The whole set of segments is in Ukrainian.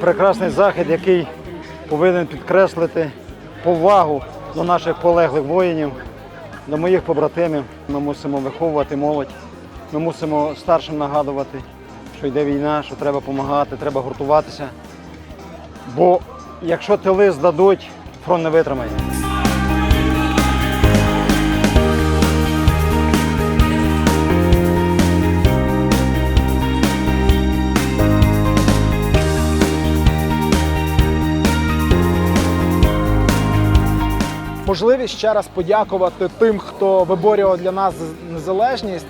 прекрасний захід, який повинен підкреслити повагу до наших полеглих воїнів, до моїх побратимів. Ми мусимо виховувати молодь, ми мусимо старшим нагадувати, що йде війна, що треба допомагати, треба гуртуватися. Бо якщо тили здадуть, фронт не витримає. Можливість ще раз подякувати тим, хто виборював для нас незалежність,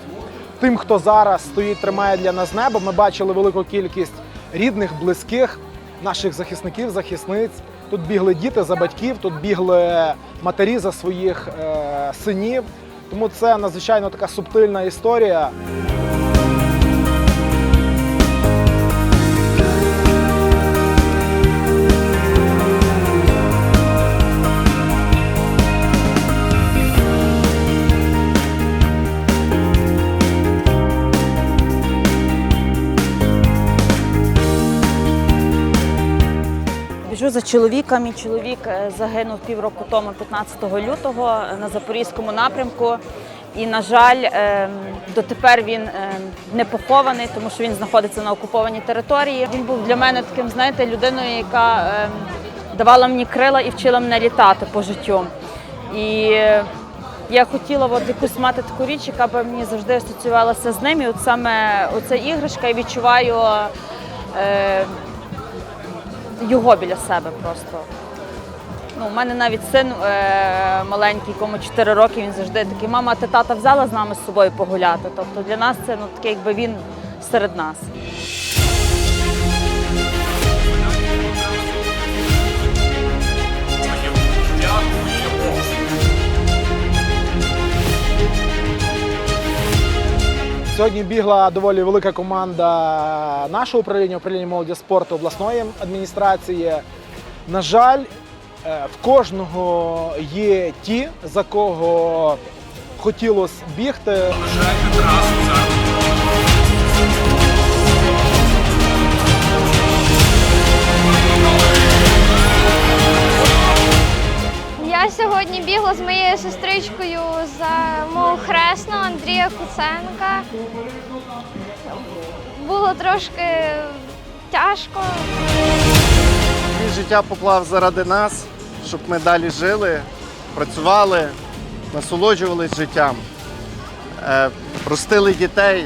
тим, хто зараз стоїть, тримає для нас небо. Ми бачили велику кількість рідних, близьких, наших захисників, захисниць. Тут бігли діти за батьків, тут бігли матері за своїх е, синів. Тому це надзвичайно така субтильна історія. Біжу за чоловіка. Мій чоловік е, загинув півроку тому, 15 лютого, е, на запорізькому напрямку. І, на жаль, е, дотепер він не похований, тому що він знаходиться на окупованій території. Він був для мене таким, знаєте, людиною, яка е, давала мені крила і вчила мене літати по життю. І я хотіла от якусь мати таку річ, яка б мені завжди асоціювалася з ним. І от саме оця іграшка, я відчуваю. Його біля себе просто. Ну, у мене навіть син е- маленький, кому 4 роки, він завжди такий, мама, ти тата взяла з нами з собою погуляти. Тобто для нас це ну, таке, якби він серед нас. Сьогодні бігла доволі велика команда нашого управління, управління молоді спорту обласної адміністрації. На жаль, е, в кожного є ті, за кого хотілося бігти. Я сьогодні бігла з моєю сестричкою за мого хресного Андрія Куценка. Було трошки тяжко. Він життя поклав заради нас, щоб ми далі жили, працювали, насолоджувались життям, е, ростили дітей,